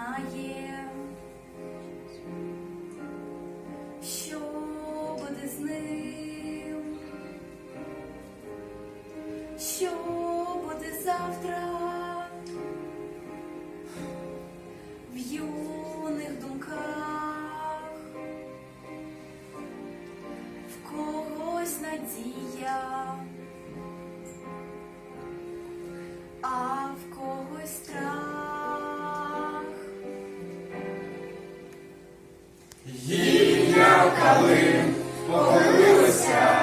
знає, що буде з ним, що буде завтра в юних думках, в когось надія. а в когось страх. Гілля калин похилилося.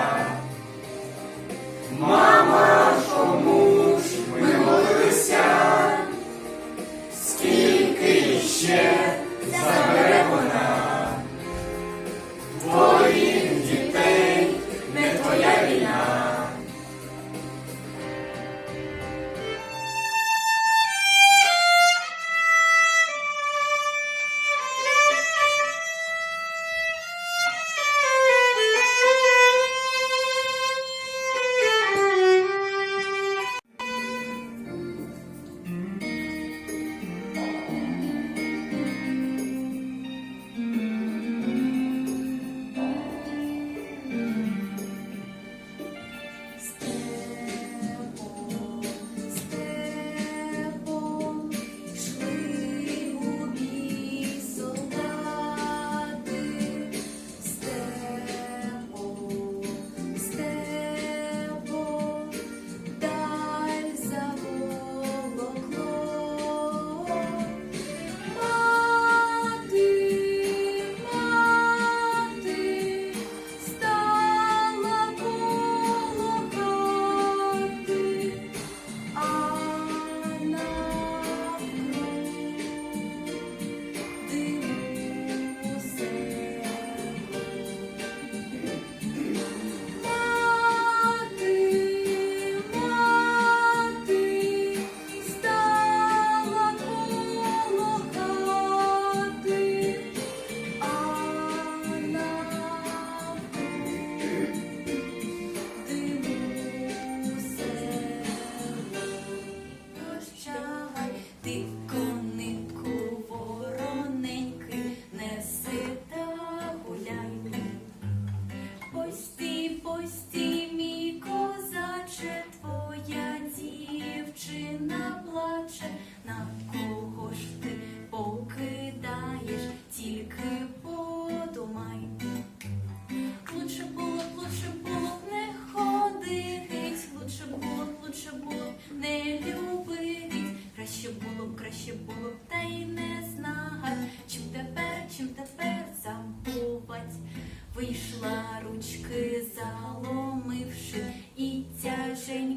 posting.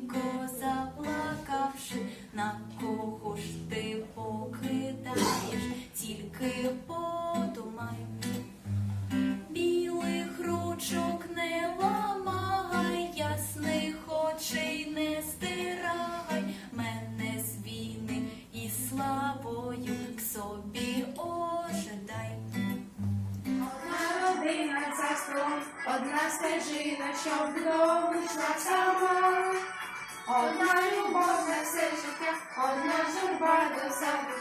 Тяженько заплакавши, на кого ж ти покидаєш, тільки подумай. Білих ручок не ламай, ясних очей не стирай, мене з війни і славою к собі ожидай. Одна родина царство, одна стежина, щоб додому йшла сама. Hodler jobbar med sällskap, hodler jobbar med sällskap